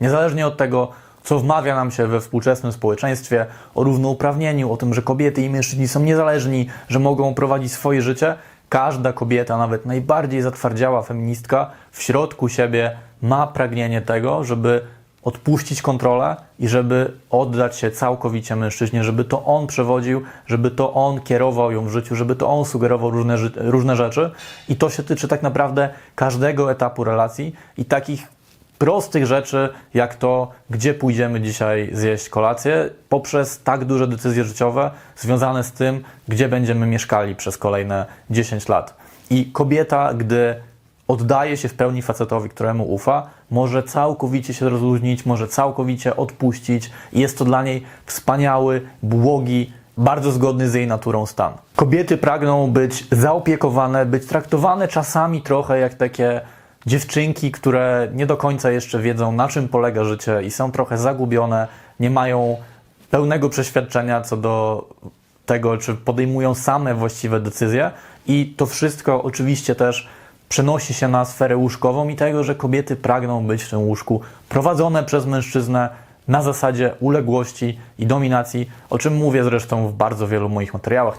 Niezależnie od tego, co wmawia nam się we współczesnym społeczeństwie o równouprawnieniu, o tym, że kobiety i mężczyźni są niezależni, że mogą prowadzić swoje życie, każda kobieta, nawet najbardziej zatwardziała feministka, w środku siebie ma pragnienie tego, żeby odpuścić kontrolę i żeby oddać się całkowicie mężczyźnie, żeby to on przewodził, żeby to on kierował ją w życiu, żeby to on sugerował różne, różne rzeczy. I to się tyczy tak naprawdę każdego etapu relacji i takich prostych rzeczy, jak to, gdzie pójdziemy dzisiaj zjeść kolację, poprzez tak duże decyzje życiowe związane z tym, gdzie będziemy mieszkali przez kolejne 10 lat. I kobieta, gdy oddaje się w pełni facetowi, któremu ufa, może całkowicie się rozluźnić, może całkowicie odpuścić jest to dla niej wspaniały, błogi, bardzo zgodny z jej naturą stan. Kobiety pragną być zaopiekowane, być traktowane czasami trochę jak takie dziewczynki, które nie do końca jeszcze wiedzą, na czym polega życie i są trochę zagubione, nie mają pełnego przeświadczenia co do tego, czy podejmują same właściwe decyzje. I to wszystko oczywiście też przenosi się na sferę łóżkową i tego, że kobiety pragną być w tym łóżku prowadzone przez mężczyznę na zasadzie uległości i dominacji, o czym mówię zresztą w bardzo wielu moich materiałach.